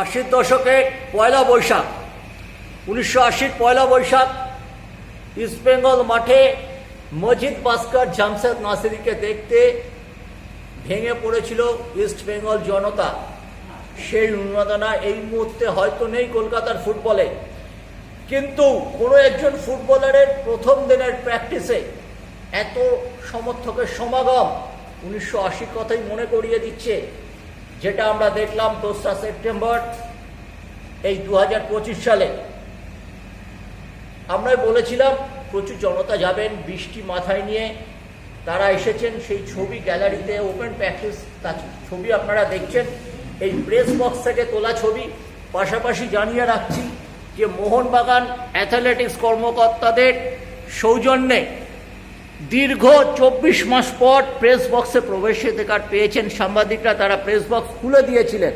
আশির দশকে পয়লা বৈশাখ। উনিশশো আশির পয়লা বৈশাখ ইস্টবেঙ্গল মাঠে মজিদ বাস্কার জামশেদ নাসিরিকে দেখতে ভেঙে পড়েছিল ইস্ট বেঙ্গল জনতা। সেই উন্মাদনা এই মুহূর্তে হয়তো নেই কলকাতার ফুটবলে। কিন্তু কোনো একজন ফুটবলারের প্রথম দিনের প্র্যাকটিসে এত সমর্থকের সমাগম উনিশশো আশির কথাই মনে করিয়ে দিচ্ছে যেটা আমরা দেখলাম দোসরা সেপ্টেম্বর এই দু হাজার পঁচিশ সালে। আমরাই বলেছিলাম, প্রচুর জনতা যাবেন, বৃষ্টি মাথায় নিয়ে তারা এসেছেন, সেই ছবি গ্যালারিতে ওপেন প্র্যাকটিস তার ছবি আপনারা দেখছেন। এই প্রেস বক্স থেকে তোলা ছবি। পাশাপাশি জানিয়ে রাখছি যে মোহনবাগান অ্যাথলেটিক্স কর্মকর্তাদের সৌজন্যে দীর্ঘ চব্বিশ মাস পর প্রেস বক্সে প্রবেশাধিকার পেয়েছেন সাংবাদিকরা, তারা প্রেস বক্স খুলে দিয়েছিলেন।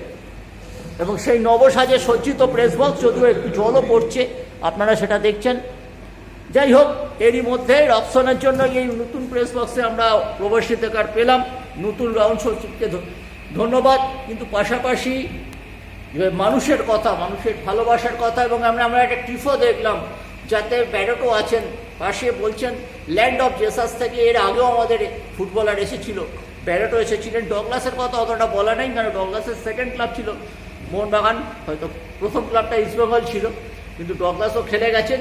এবং সেই নবসাজে সজ্জিত প্রেস বক্স যদিও একটু জলও পড়ছে, আপনারা সেটা দেখছেন। যাই হোক, এরই মধ্যে রপসনের জন্য এই নতুন প্রেস বক্সে আমরা প্রবেশাধিকার পেলাম। নতুন রাউন্ড সচিবকে ধন্যবাদ। কিন্তু পাশাপাশি মানুষের কথা, মানুষের ভালোবাসার কথা এবং আমরা আমরা একটা টিফও দেখলাম, যাতে ব্যারোটো আছেন। পাশে বলছেন ল্যান্ড অফ জেসাস থেকে এর আগেও আমাদের ফুটবলার এসেছিল। ব্যারোটো এসেছিলেন। ডগলাসের কথা অতটা বলা নেই, কারণ ডগলাসের সেকেন্ড ক্লাব ছিল। মোহনবাগান, হয়তো প্রথম ক্লাবটা ইস্টবেঙ্গল ছিল। কিন্তু ডগলাসও খেলে গেছেন।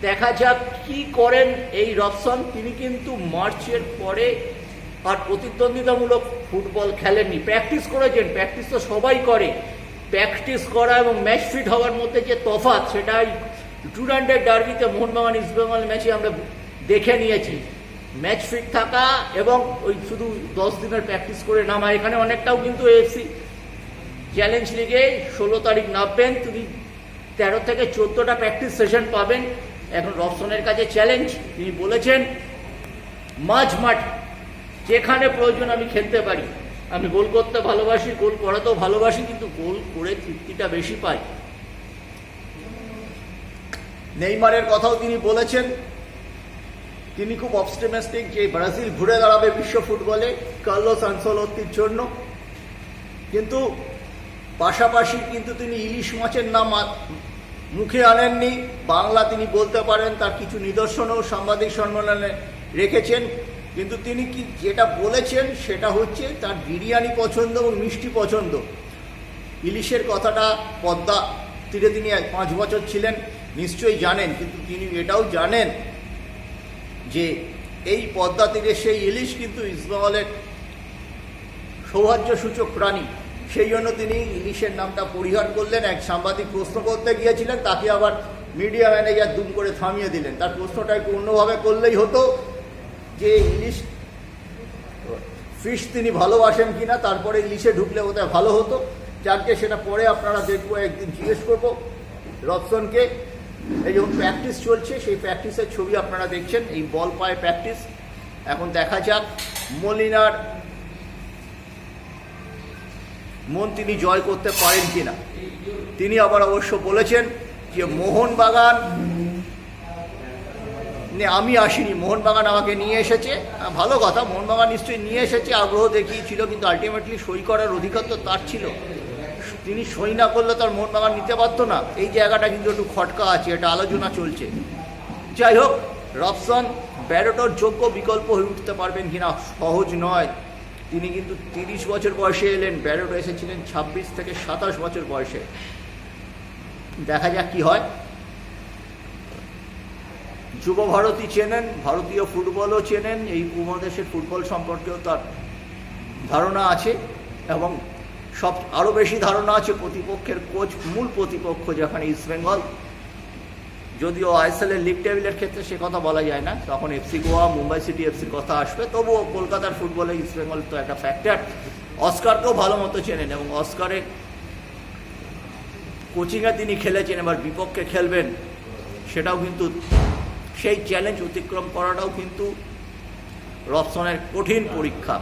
দেখা যাক কি করেন এই রবসন তিনি কিন্তু মার্চের পরে আর প্রতিদ্বন্দ্বিতামূলক ফুটবল খেলেননি। প্র্যাকটিস করেছেন। প্র্যাকটিস তো সবাই করে। প্র্যাকটিস করা এবং ম্যাচ ফিট হওয়ার মধ্যে যে তফাৎ, সেটাই টুর্নামেন্টের ডার্বিতে মোহনবাগান ইস্টবেঙ্গল ম্যাচে আমরা দেখে নিয়েছি। ম্যাচ ফিট থাকা এবং ওই শুধু দশ দিনের প্র্যাকটিস করে নামা, এখানে অনেকটাও কিন্তু এএফসি চ্যালেঞ্জ লিগে ষোলো তারিখ নামবেন। তিনি তেরো থেকে চোদ্দোটা প্র্যাকটিস সেশন পাবেন। এখন রবসনের কাছে চ্যালেঞ্জ, তিনি বলেছেন, মাঝ মাঠ, যেখানে প্রয়োজন আমি খেলতে পারি। আমি গোল করতে ভালোবাসি, গোল করাতেও ভালোবাসি, কিন্তু গোল করে তৃপ্তিটা বেশি পাই। নেইমারের কথাও তিনি বলেছেন। তিনি খুব অপস্টেমিস্টিক যে ব্রাজিল ঘুরে দাঁড়াবে বিশ্ব ফুটবলে কার্লোস আনসলত্তির জন্য। কিন্তু পাশাপাশি কিন্তু তিনি ইলিশ মাছের নাম মুখে আনেননি। বাংলা তিনি বলতে পারেন তার কিছু নিদর্শনও সাংবাদিক সম্মেলনে রেখেছেন। কিন্তু তিনি কি যেটা বলেছেন সেটা হচ্ছে তার বিরিয়ানি পছন্দ এবং মিষ্টি পছন্দ। ইলিশের কথাটা পদ্মা তীরে তিনি পাঁচ বছর ছিলেন। নিশ্চয়ই জানেন, কিন্তু তিনি এটাও জানেন যে এই পদ্মা তীরে সেই ইলিশ কিন্তু ইসবাহলের সৌহার্যসূচক প্রাণী। সেই জন্য তিনি ইলিশের নামটা পরিহার করলেন, এক সাংবাদিক প্রশ্ন করতে গিয়েছিলেন, তাকে আবার মিডিয়া ম্যানেজার দুম করে থামিয়ে দিলেন। তার প্রশ্নটা একটু অন্যভাবে করলেই হতো যে ইলিশ ফিশ তিনি ভালোবাসেন কিনা, তারপরে ইলিশে ঢুকলে বোধহয় ভালো হতো। যাকে সেটা পরে আপনারা দেখব, একদিন জিজ্ঞেস করব রবসনকে এই যখন প্র্যাকটিস চলছে, সেই প্র্যাকটিসের ছবি আপনারা দেখছেন, এই বল পায়ে প্র্যাকটিস এখন দেখা যাক, মলিনার মন তিনি জয় করতে পারেন কিনা। তিনি আবার অবশ্য বলেছেন যে, মোহনবাগান আমি আসিনি, মোহনবাগান আমাকে নিয়ে এসেছে। ভালো কথা, মোহনবাগান নিশ্চয়ই নিয়ে এসেছে, আগ্রহ দেখিয়েছিল, কিন্তু আলটিমেটলি সই করার অধিকার তো তার ছিল। তিনি সই না করলে তার মোহনবাগান নিতে পারতো না। এই জায়গাটা কিন্তু একটু খটকা আছে, এটা আলোচনা চলছে। যাই হোক রবসন ব্যারোটোর যোগ্য বিকল্প হয়ে উঠতে পারবেন কিনা সহজ নয়। তিনি কিন্তু তিরিশ বছর বয়সে এলেন, ব্যারোটো এসেছিলেন ছাব্বিশ থেকে সাতাশ বছর বয়সে। দেখা যাক কি হয়। যুব ভারতী চেনেন, ভারতীয় ফুটবলও চেনেন, এই উপমহাদেশের ফুটবল সম্পর্কেও তার ধারণা আছে এবং সব আরও বেশি ধারণা আছে প্রতিপক্ষের কোচ, মূল প্রতিপক্ষ যেখানে ইস্টবেঙ্গল যদিও আইএসএলের লিগ টেবিলের ক্ষেত্রে সে কথা বলা যায় না, তখন এফসি গোয়া মুম্বাই সিটি এফসির কথা আসবে, তবুও কলকাতার ফুটবলে ইস্টবেঙ্গল তো একটা ফ্যাক্টর অস্কারকেও ভালো মতো চেনেন এবং অস্কারে কোচিংয়ে তিনি খেলেছেন, এবার বিপক্ষে খেলবেন, সেটাও কিন্তু সেই চ্যালেঞ্জ অতিক্রম করাটাও কিন্তু রবসনের কঠিন পরীক্ষা।